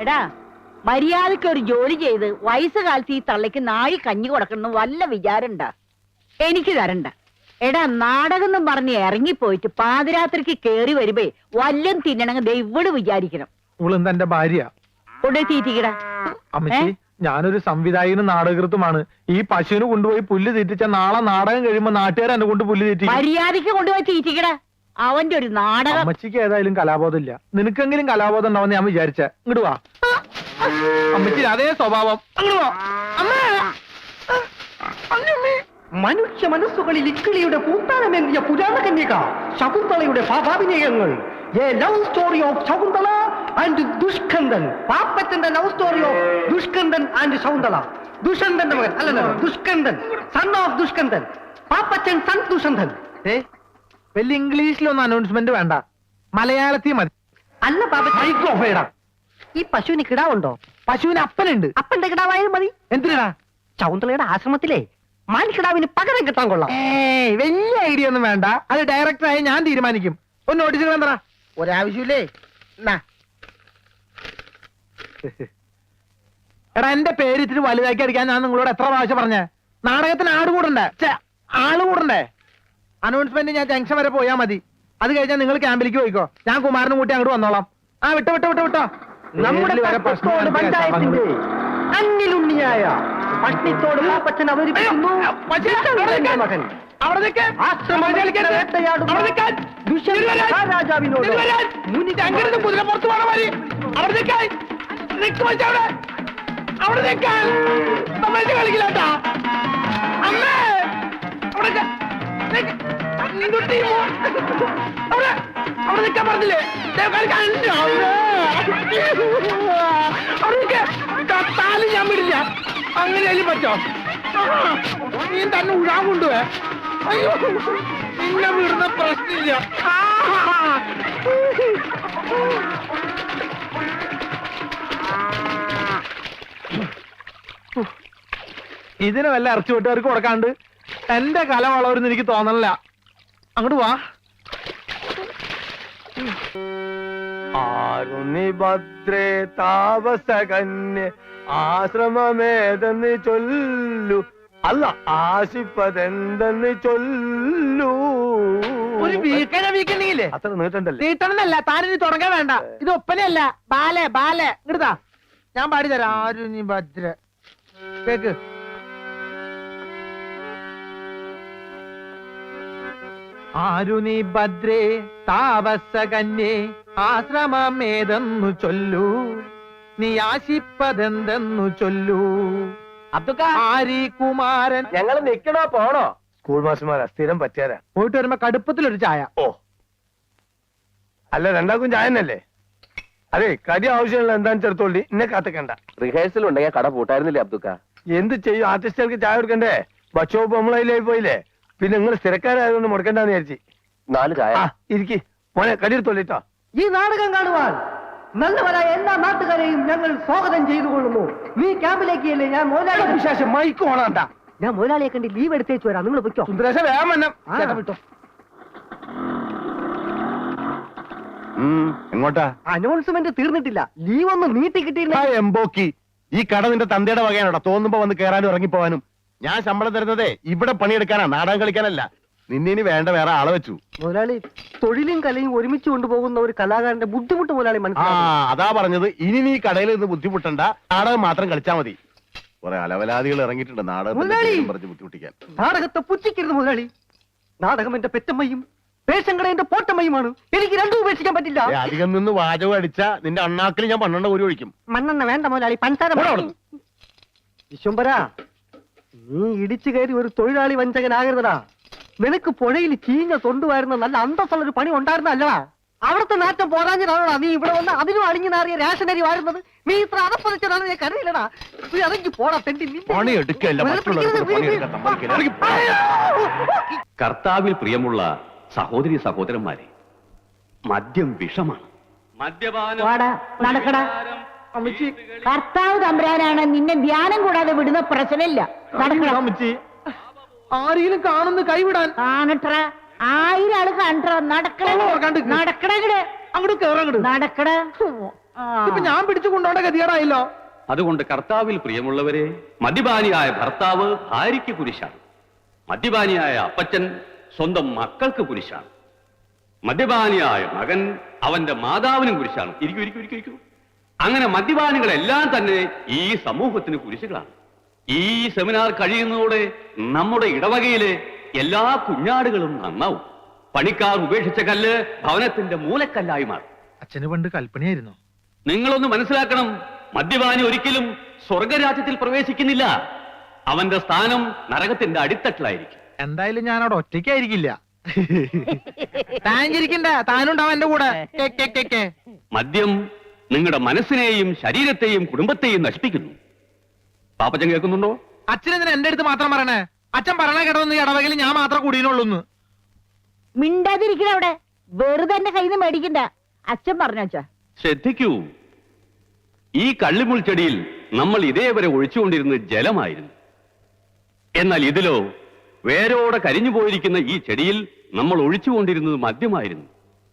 എടാ മര്യാദയ്ക്ക് ഒരു ജോലി ചെയ്ത് വയസ്സ് കാലത്ത് ഈ തള്ളയ്ക്ക് നായി കഞ്ഞി കൊടുക്കണം വല്ല വിചാരണ്ട എനിക്ക് തരണ്ട. എടാ നാടകം എന്നും പറഞ്ഞ് ഇറങ്ങിപ്പോയിട്ട് പാതിരാത്രിക്ക് കേറി വരുമ്പേ വല്ലം തിന്നണെങ്കിൽ ദൈവം വിചാരിക്കണം. ഇവളെന്താ എന്റെ ഭാര്യ. കൊണ്ടേ തീറ്റിക്കടാ. അമ്മച്ചി ഞാനൊരു സംവിധായകനും നാടകൃത്തുമാണ് ഈ പശുവിന് കൊണ്ടുപോയി പുല്ല് തീറ്റിച്ച നാളെ നാടകം കഴിയുമ്പോ നാട്ടുകാർ എന്നെ കൊണ്ട് പുല്ല് തീറ്റി മര്യാദയ്ക്ക് കൊണ്ടുപോയി തീറ്റിക്കടാ. അവന്റെ ഒരു നാടകം. അമ്മച്ചിക്ക് ഏതായാലും കലാബോധം ഇല്ല നിനക്കെങ്കിലും കലാബോധം ഉണ്ടാവും ഞാൻ വിചാരിച്ച. ഇങ്ങോട്ട് വാ. അമ്മച്ചി അതേ സ്വഭാവം. അങ്ങോട്ട് വാ. അമ്മേ. അമ്മേ. മനുഷ്യ മനസ്സുകളിൽ ഇക്കിളിയുടെ പൂത്താനമേന്തിയ പുരാണ കന്യക ശകുന്തളയുടെ ഭാവാഭിനയങ്ങൾ a love story of Shakuntala and Dushyanthan പാപ്പത്തിന്റെ love story of Dushyanthan and Shakuntala. ദുഷന്തന്റെ മകൻ. അല്ലല്ല Dushyanthan son of Dushkandan Pappachan son Dushanthan ഏ? വലിയ ഇംഗ്ലീഷിലൊന്നും അനൗൺസ്മെന്റ് വേണ്ട. മലയാളത്തിൽ മതി. അല്ല മൈക്രോഫേടാ ഈ പശുവിന് കിടാവുണ്ടോ? പശുവിന് അപ്പനുണ്ട്. അപ്പന്റെ കിടാവായാലും മതി. എന്തിനാ ചൗന്തളയുടെ ആശ്രമത്തിലെ മാൻകിടാവിന് പകരം കിട്ടാൻ കൊള്ളാം. ഏയ് വലിയ ഐഡിയ ഒന്നും വേണ്ട. അത് ഡയറക്ടറായി ഞാൻ തീരുമാനിക്കും. ഒന്ന് നോട്ടീസ് കണ്ടറ ഒരാവശ്യമില്ലേ? എന്നാ. എടാ എന്റെ പേര് ഇത്തിരി വലുതാക്കി അടിക്കാൻ ഞാൻ നിങ്ങളോട് എത്ര പ്രാവശ്യം പറഞ്ഞേ? നാടകത്തിന് ആട് കൂടണ്ടേ ആൾ കൂടണ്ടേ അനൗൺസ്മെന്റ് ഞാൻ ജംഗ്ഷൻ വരെ പോയാ മതി. അത് കഴിഞ്ഞാൽ നിങ്ങൾ ക്യാമ്പിലേക്ക് പോയിക്കോ. ഞാൻ കുമാരനും കൂട്ടി അങ്ങോട്ട് വന്നോളാം. ആ വിട്ടോ വിട്ടോ വിട്ടോ വിട്ടോ. നമ്മുടെ പട്ടത്തോട് പഞ്ചായത്തിന്റെ. അന്നിലുണ്ണിയായ പട്ടിത്തോട് പാപ്പച്ചൻ അവതരിപ്പിക്കുന്നു. അവിടെ. മകൻ. അമ്മേ. അവിടെ അവിടെ. നിൽക്കാൻ പറഞ്ഞില്ലേ. കത്താലും ഞാൻ വിടില്ല. അങ്ങനെ പറ്റോ? നീ തന്നെ ഉഴാൻ കൊണ്ടുപോയേ. അയ്യോ നിന്നെ വിടുന്ന പ്രശ്നമില്ല. ഇതിന് വല്ല ഇറച്ചി വെട്ടുകാർക്ക് കൊടുക്കാണ്ട് എന്റെ കല വളവരുന്ന് എനിക്ക് തോന്നണില്ല. അങ്ങോട്ട് വാ. ആരുണി ഭദ്രേ താപസകന്യ ആശ്രമമേതെന്ന് ചൊല്ലു. അല്ല ആശിപ്പതെന്തെന്ന് ചൊല്ലു. ഒരു വീക്കണ വീക്കണ്ടെങ്കിലേ അത്ര നീട്ടണ്ടല്ലേ? നീട്ടണമെന്നല്ല താനിനി തുടങ്ങാൻ വേണ്ട. ഇത് ഒപ്പനയല്ല. ബാലെ ബാലെ. ഇങ്ങടുതാ ഞാൻ പാടിത്തരാം ആരുണി ഭദ്ര കേക്ക്. ആരു ഭദ്രേ താപസകന്യേ ആശ്രമമേതെന്നു ചൊല്ലൂ. നീ ആശിപ്പതെന്തെന്നു ചൊല്ലൂ. ആരി കുമാരൻ. ഞങ്ങൾ നിക്കണോ പോണോ? സ്കൂൾ മാസ്റ്റർമാരാ സ്ഥിരം പറ്റിയാരാ? പോയിട്ട് വരുമ്പോ കടുപ്പത്തിലൊരു ചായ. ഓ. അല്ല രണ്ടാക്കും ചായ തന്നെയല്ലേ? അതെ കടി ആവശ്യമില്ല എന്താന്ന് ചെറുത്തോളി എന്നെ കാത്തക്കണ്ട. റിഹേഴ്സൽ ഉണ്ടെങ്കിൽ കട പൂട്ടായിരുന്നില്ലേ അബ്ദുക്ക? എന്ത് ചെയ്യും? ആർട്ടിസ്റ്റുകൾക്ക് ചായ കൊടുക്കണ്ടേ? ബച്ചോപ്പ് നമ്മളതിലായി പോയില്ലേ? പിന്നെ നിങ്ങൾ സ്ഥിരക്കാരായതുകൊണ്ട് മുടക്കണ്ടെന്ന് വിചാരിച്ചു. നാല് ചായ. ആ ഇരിക്കി. മോനെ കടിയെടുത്തോളിട്ടോ ഈ നാടകം കാണുവാൻ നല്ലവരായ എല്ലാ നാട്ടുകാരെയും ഞങ്ങൾ സ്വാഗതം ചെയ്തു കൊള്ളുന്നു നീ ക്യാമ്പിലേക്ക് അല്ലേ ഞാൻ മുതലാളി വിശേഷം മൈക്ക് ഓണാണ്ട ഞാൻ മുതലാളിയെ കണ്ടി ലീവ് എടുത്തേച്ചു വരാം. നിങ്ങൾ പൊയ്ക്കോ. സുന്ദരേശ വേഗം വന്നം. ആ. ചേട്ടാ വിട്ടോ. എങ്ങോട്ടാ? അനൗൺസ്മെന്റ് തീർന്നിട്ടില്ല. ലീവ് ഒന്ന് നീട്ടി കിട്ടിയില്ല. എംബോക്കി. ഈ കട നിന്റെ തന്തയുടെ വകയാണോടാ. തോന്നുമ്പോ വന്ന് കയറാനും ഇറങ്ങിപ്പോവാനും. ഞാൻ ശമ്പളം തരുന്നതേ ഇവിടെ പണിയെടുക്കാനാ. നാടകം കളിക്കാനല്ല. നിന്നിനി വേണ്ട വേറെ ആളെ വെച്ചു. മുതലാളി തൊഴിലും കലയും ഒരുമിച്ച് കൊണ്ടുപോകുന്ന ഒരു കലാകാരന്റെ ബുദ്ധിമുട്ട് മുതലാളി ആ മനസ്സിലാക്കി അതാ പറഞ്ഞത്. ഇനി നീ കടയിൽ നിന്ന് ബുദ്ധിമുട്ടണ്ട. നാടകം മാത്രം കളിച്ചാ മതി. കുറെ അലവലാദികൾ ഇറങ്ങിയിട്ടുണ്ട്. നാടകത്തിന്റെ മുതലാളി! പേരും പറഞ്ഞ് ബുദ്ധിമുട്ടിക്കാൻ. നാടകത്തെ പുച്ഛിക്കരുത് മുതലാളി. നാടകം എന്റെ പെറ്റമ്മയും എന്റെ പോട്ടമ്മയുമാണ്. എനിക്ക് രണ്ടും ഉപേക്ഷിക്കാൻ പറ്റില്ല. ഏ, അധികം നിന്ന് വാചകം അടിച്ച നിന്റെ അണ്ണാക്കിൽ ഞാൻ പന്ത്രണ്ട് ഒരു ഒഴിക്കും. മണ്ണെണ്ണ വേണ്ട മുതലാളി മതി. അവിടുന്ന്. നീ ഇടിച്ചു കയറി ഒരു തൊഴിലാളി വഞ്ചകനാകരുതടാ. നിനക്ക് പുഴയിൽ ചീഞ്ഞ തൊണ്ടുവായിരുന്ന നല്ല അന്തസ്സുള്ള ഒരു പണി ഉണ്ടായിരുന്നല്ലടാ. അവിടുത്തെ നാറ്റം പോരാഞ്ഞിട്ടാണോടാ നീ ഇവിടെ വന്ന് അതിനും അടിഞ്ഞു നാറിയ റേഷനരി വാഴുന്നത് നീ ഇത്ര അതപ്പതിച്ചതാണ് ഞാൻ കരുതില്ലടാ നീ അതെങ്കിൽ പോടാ തെണ്ടി. കർത്താവിൽ പ്രിയമുള്ള സഹോദരി സഹോദരന്മാരെ മദ്യം വിഷമാണ്. മദ്യപാനം വാടാ നടക്കടാ കർത്താവ് തമ്പുരാനാണ്. നിന്നെ ധ്യാനം കൂടാതെ വിടുന്ന പ്രശ്നമില്ല. അമ്മച്ചി. ആരെങ്കിലും കാണുന്നു കൈവിടാൻ. കാണട്ടറ ആയിരം ആൾ കണ്ട? നടക്കട ഇങ്ങട് അങ്ങോട്ട് കേറങ്ങട് നടക്കട ഇപ്പൊ ഞാൻ പിടിച്ചു കൊണ്ടോണ്ട ഗതികേടായല്ലോ. അതുകൊണ്ട് കർത്താവിൽ പ്രിയമുള്ളവരെ മദ്യപാനിയായ ഭർത്താവ് ഭാര്യയ്ക്ക് കുരിശാണ്. മദ്യപാനിയായ അപ്പച്ചൻ സ്വന്തം മക്കൾക്ക് കുരിശാണ്. മദ്യപാനിയായ മകൻ അവന്റെ മാതാവിനും കുരിശാണ്. ഇരിക്കൂ ഇരിക്കൂ ഇരിക്കൂ ഇരിക്കൂ. അങ്ങനെ മദ്യപാനികളെല്ലാം തന്നെ ഈ സമൂഹത്തിന് കുരിശുകളാണ്. ഈ സെമിനാർ കഴിയുന്നതോടെ നമ്മുടെ ഇടവകയിലെ എല്ലാ കുഞ്ഞാടുകളും നന്നാവും. പണിക്കാർ ഉപേക്ഷിച്ച കല്ല് ഭവനത്തിന്റെ മൂലക്കല്ലായി മാറും. അച്ഛന് പണ്ട് കൽപ്പനയായിരുന്നു. നിങ്ങളൊന്ന് മനസ്സിലാക്കണം മദ്യപാനി ഒരിക്കലും സ്വർഗരാജ്യത്തിൽ പ്രവേശിക്കുന്നില്ല. അവന്റെ സ്ഥാനം നരകത്തിന്റെ അടിത്തട്ടിലായിരിക്കും. എന്തായാലും ഞാൻ അവിടെ ഒറ്റയ്ക്കായിരിക്കില്ല. താൻ ചിരിക്കണ്ട താനുണ്ടാവും എന്റെ കൂടെ. മദ്യം നിങ്ങളുടെ മനസ്സിനെയും ശരീരത്തെയും കുടുംബത്തെയും നശിപ്പിക്കുന്നു. പാപ്പച്ചൻ കേൾക്കുന്നുണ്ടോ? അച്ഛനെ എന്റെ അടുത്ത് മാത്രം പറയണേ? അച്ഛൻ പറയണ കേട്ടതൊന്ന് ഈ ഇടവകയിൽ ഞാൻ മാത്രം കൂടിയുള്ളൂ മിണ്ടാതിരിക്കണ അവിടെ വെറുതെ എന്റെ കയ്യിൽ നിന്ന് മേടിക്കണ്ട. അച്ഛൻ പറഞ്ഞു അച്ഛാ? ശ്രദ്ധിക്കൂ. ഈ കള്ളിമുൾച്ചെടിയിൽ നമ്മൾ ഇതേവരെ ഒഴിച്ചുകൊണ്ടിരുന്നത് ജലമായിരുന്നു. എന്നാൽ ഇതിലോ വേരോടെ കരിഞ്ഞു പോയിരിക്കുന്ന ഈ ചെടിയിൽ നമ്മൾ ഒഴിച്ചുകൊണ്ടിരുന്നത് മദ്യമായിരുന്നു.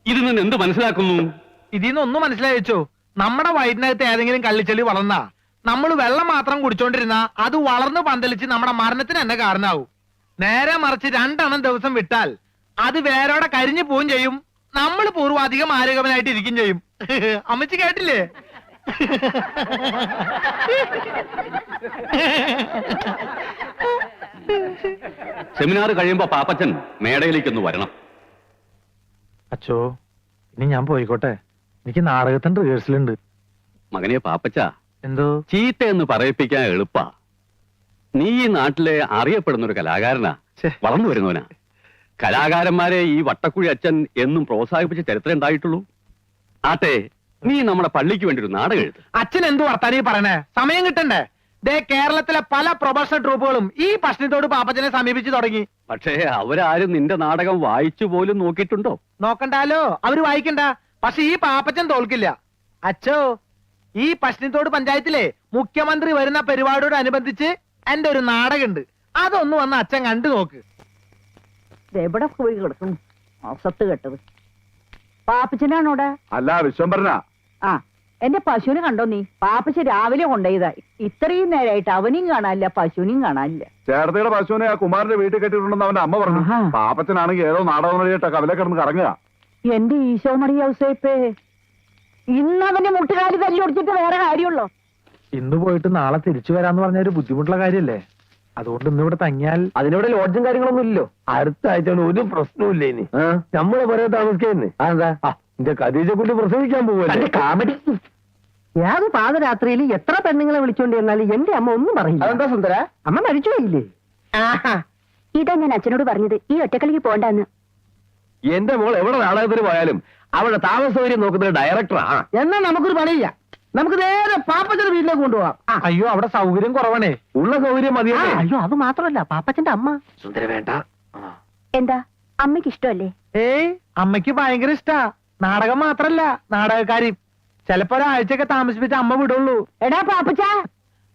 ഇതിൽ നിന്ന് എന്ത് മനസ്സിലാക്കുന്നു? ഇതിൽ നിന്ന് ഒന്നും മനസ്സിലായി വെച്ചോ? നമ്മുടെ വയറ്റിനകത്ത് ഏതെങ്കിലും കള്ളിച്ചെളി വളർന്ന നമ്മൾ വെള്ളം മാത്രം കുടിച്ചോണ്ടിരുന്ന അത് വളർന്നു പന്തലിച്ച് നമ്മുടെ മരണത്തിന് തന്നെ കാരണമാവും നേരെ മറിച്ച് രണ്ടെണ്ണം ദിവസം വിട്ടാൽ അത് വേരോടെ കരിഞ്ഞു പോവും ചെയ്യും. നമ്മൾ പൂർവാധികം ആരോഗ്യവനായിട്ട് ഇരിക്കും ചെയ്യും. അമ്മച്ചി കേട്ടില്ലേ? സെമിനാർ കഴിയുമ്പോ പാപ്പച്ചൻ മേടയിലേക്കൊന്ന് വരണം. അച്ചോ ഇനി ഞാൻ പോയിക്കോട്ടെ. എനിക്ക് നാടകത്തിന്റെ റിഹേഴ്സൽ ഉണ്ട്. മകനെ പാപ്പച്ച. എന്തോ? ചീത്ത എന്ന് പറയിപ്പിക്കാൻ എളുപ്പാ. നീ ഈ നാട്ടിലെ അറിയപ്പെടുന്ന ഒരു കലാകാരനാ. വളർന്നു വരുന്നവനാ. കലാകാരന്മാരെ ഈ വട്ടക്കുഴി അച്ഛൻ എന്നും പ്രോത്സാഹിപ്പിച്ച ചരിത്രം ഉണ്ടായിട്ടുള്ളൂ ആട്ടെ നീ നമ്മുടെ പള്ളിക്ക് വേണ്ടി ഒരു നാടകം എഴുത്. അച്ഛൻ എന്ത് വർത്താനീ പറയണേ? സമയം കിട്ടണ്ടേ? ദേ കേരളത്തിലെ പല പ്രൊഫഷണൽ ട്രൂപ്പുകളും ഈ പ്രശ്നത്തോട് പാപ്പച്ചനെ സമീപിച്ചു തുടങ്ങി. പക്ഷേ അവരാരും നിന്റെ നാടകം വായിച്ചു പോലും നോക്കിയിട്ടുണ്ടോ? നോക്കണ്ടാലോ? അവർ വായിക്കണ്ട. പക്ഷെ ഈ പാപ്പച്ചൻ തോൽക്കില്ല. അച്ഛോ ഈ പശ്ചിമത്തോട് പഞ്ചായത്തിലെ മുഖ്യമന്ത്രി വരുന്ന പരിപാടിയോട് അനുബന്ധിച്ച് എന്റെ ഒരു നാടകമുണ്ട്. അതൊന്ന് വന്ന് അച്ഛൻ കണ്ടു നോക്ക്. എവിടെ പോയി കിടക്കും അസത്ത് കെട്ടത്. പാപ്പച്ചനാണോടെ അല്ല വിശ്വംഭരനാ. ആ എന്റെ പശുവിനെ കണ്ടോ നീ? പാപ്പച്ച രാവിലെ കൊണ്ടുപോയതാ. ഇത്രയും നേരമായിട്ട് അവനെയും കാണാനില്ല പശുവിനെയും കാണാനില്ല. ചേർത്തയുടെ പശുവിനെ ആ കുമാരന്റെ വീട്ടിൽ കെട്ടിയിട്ടുണ്ടെന്ന് അവന്റെ അമ്മ പറഞ്ഞു. പാപ്പച്ചനാണെങ്കിൽ ഏതോ നാടകം വഴിയിട്ട് കവലെ കിടന്ന് കറങ്ങുക. എന്റെ ഈശോ മറിയ ഔസേപ്പേ ഇന്ന് അവന്റെ മുട്ടുകാലി തല്ലി ഒടിച്ചിട്ട് വേറെ കാര്യമുള്ളോ? ഇന്ന് പോയിട്ട് നാളെ തിരിച്ചു വരാന്ന് പറഞ്ഞ ഒരു ബുദ്ധിമുട്ടുള്ള കാര്യല്ലേ? അതുകൊണ്ട് ഇന്ന് ഇവിടെ തങ്ങിയാൽ അതിനിവിടെ ലോഡ്ജും കാര്യങ്ങളൊന്നും ഇല്ലല്ലോ. അടുത്ത ആഴ്ച ഒരു പ്രശ്നവും ഇനി? നമ്മളെ പറയാൻ താമസിക്കുന്നേ അതെന്താ എന്റെ കദീജ കുട്ടി പ്രസവിക്കാൻ പോവല്ലേ കാമഡി ഏത് പാതരാത്രിയിൽ എത്ര പെണ്ണുങ്ങളെ വിളിച്ചോണ്ടി ചെന്നാലും എന്റെ അമ്മ ഒന്നും പറയില്ല. അതെന്താ സുന്ദര? അമ്മ മരിച്ചു പോയില്ലേ ഇതാ ഞാൻ അച്ഛനോട് പറഞ്ഞത് ഈ ഒറ്റക്കളിക്ക് പോണ്ടെന്ന്. എന്റെ മോൾ എവിടെ നാടകത്തിന് പോയാലും അവിടെ താമസ സൗകര്യം നോക്കുന്ന ഡയറക്ടറാ എന്നാ നമുക്കൊരു പണിയില്ല. നമുക്ക് നേരെ പാപ്പച്ചന്റെ വീട്ടിലേക്ക് കൊണ്ടുപോവാം. അയ്യോ അവിടെ സൗകര്യം കുറവാണേ. ഉള്ള സൗകര്യം മതിയല്ലേ? അയ്യോ അത് മാത്രമല്ല പാപ്പച്ചന്റെ അമ്മ. സുന്ദര വേണ്ട. എന്താ? അമ്മയ്ക്ക് ഇഷ്ടമല്ലേ? ഏയ് അമ്മയ്ക്ക് ഭയങ്കര ഇഷ്ടാ. നാടകം മാത്രല്ല നാടകക്കാരി. ചിലപ്പോ ഒരാഴ്ചയൊക്കെ താമസിപ്പിച്ച അമ്മ വിടുള്ളൂ. എടാ പാപ്പച്ച.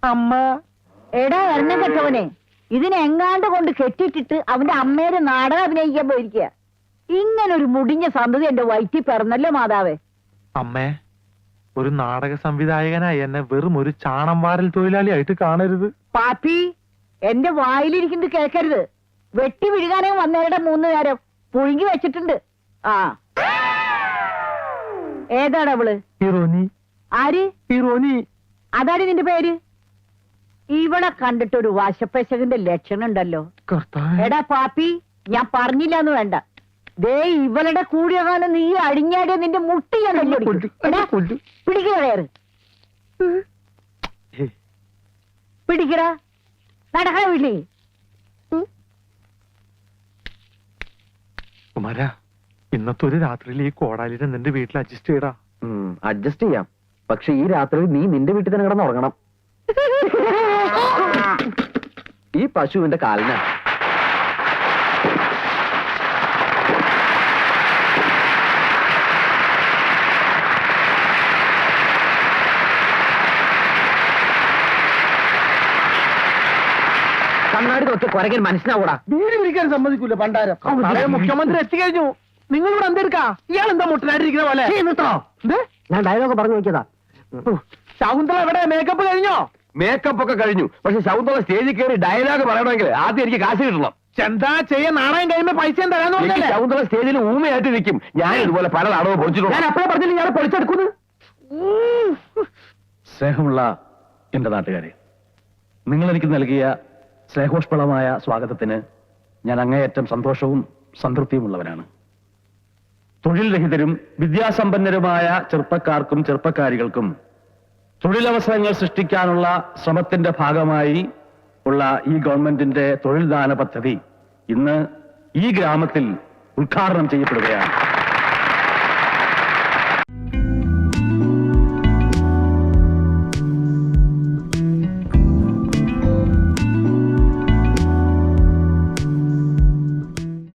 അമ്മ. എടാ എണ്ണം കെട്ടവനെ. ഇതിനെങ്ങാണ്ട് കൊണ്ട് കെട്ടിട്ടിട്ട് അവന്റെ അമ്മേരെ നാടകം അഭിനയിക്കാൻ പോയിരിക്കുക ഇങ്ങനെ ഒരു മുടിഞ്ഞ സന്തതി എന്റെ വയറ്റി പിറന്നല്ലോ മാതാവേ? അമ്മേ ഒരു നാടക സംവിധായകനായി എന്നെ വെറും ഒരു ചാണം വാരൽ തൊഴിലാളിയായിട്ട് കാണരുത്. പാപ്പി എന്റെ വായിലിരിക്കുന്നത് കേൾക്കരുത്. വെട്ടി വിഴുകാനേ വന്നവരുടെ മൂന്ന് നേരം പുഴുങ്ങി വെച്ചിട്ടുണ്ട്. ആ. ഏതാണ് അവൾ? ഹിറോനി ആര്? ഹിറോനി അതാര് നിന്റെ പേര്? ഇവിടെ കണ്ടിട്ട് ഒരു വാശപ്പശകന്റെ ലക്ഷണം ഉണ്ടല്ലോ എടാ പാപ്പി ഞാൻ പറഞ്ഞില്ല എന്ന് വേണ്ട. ദേ ഇവളുടെ കൂടിയ കാലം നീ അടിഞ്ഞാടിയ നിന്റെ മുട്ടി ഞാൻ തല്ലിയൊടിക്കും. എടാ, പിടിക്കടാ കയറ്. പിടിക്കടാ. നടക്കണ വീട്ടിൽ. കുമാര ഇന്നത്തെ ഒരു രാത്രിയിൽ ഈ കോടാലിനെ നിന്റെ വീട്ടിൽ അഡ്ജസ്റ്റ് ചെയ്യടാ. അഡ്ജസ്റ്റ് ചെയ്യാം. പക്ഷെ ഈ രാത്രിയിൽ നീ നിന്റെ വീട്ടിൽ തന്നെ കിടന്ന് ഉറങ്ങണം. ഈ പശുവിന്റെ കാലിനാ കണ്ണാടി നോക്കി കുരകൻ മനസ്സിലാവൂടാ. വീട് പിടിക്കാൻ സമ്മതിക്കൂല പണ്ടാരം നാളെ മുഖ്യമന്ത്രി എത്തിക്കഴിഞ്ഞു. നിങ്ങൾ ഇവിടെ എന്തെടുക്കാ? ഇയാൾ എന്താ മുട്ടനായിട്ടിരിക്കുന്ന പോലെ? ഞാൻ ഡയലോഗ് പറഞ്ഞു നോക്കിയതാ ശകുന്തള എവിടെ? മേക്കപ്പ് കഴിഞ്ഞോ? മേക്കപ്പ് ഒക്കെ കഴിഞ്ഞു. പക്ഷെ ശകുന്തള സ്റ്റേജിൽ കയറി ഡയലോഗ് പറയണമെങ്കിൽ ആദ്യം എനിക്ക് കാശ് കിട്ടണം. ചെന്താ ചെയ്യ നാണയം കഴിയുമ്പോ പൈസ തരാന്ന് പറഞ്ഞല്ലേ? ശകുന്തള സ്റ്റേജിൽ ഊമയായിട്ട് നിൽക്കും. ഞാൻ ഇതുപോലെ പല നാടകം പൊളിച്ചിട്ടുണ്ട്. ഞാൻ അപ്പഴേ പറഞ്ഞില്ല ഞാൻ പൊളിച്ചെടുക്കുന്നു? സ്നേഹമുള്ള എന്റെ നാട്ടുകാരെ നിങ്ങൾ എനിക്ക് നൽകിയ സ്നേഹോഷ്പളമായ സ്വാഗതത്തിന് ഞാൻ അങ്ങേയറ്റം സന്തോഷവും സംതൃപ്തിയുമുള്ളവനാണ്. തൊഴിൽ രഹിതരും വിദ്യാസമ്പന്നരുമായ ചെറുപ്പക്കാർക്കും ചെറുപ്പക്കാരികൾക്കും തൊഴിലവസരങ്ങൾ സൃഷ്ടിക്കാനുള്ള ശ്രമത്തിന്റെ ഭാഗമായി ഉള്ള ഈ ഗവൺമെന്റിന്റെ തൊഴിൽദാന പദ്ധതി ഇന്ന് ഈ ഗ്രാമത്തിൽ ഉദ്ഘാടനം ചെയ്യപ്പെടുകയാണ്.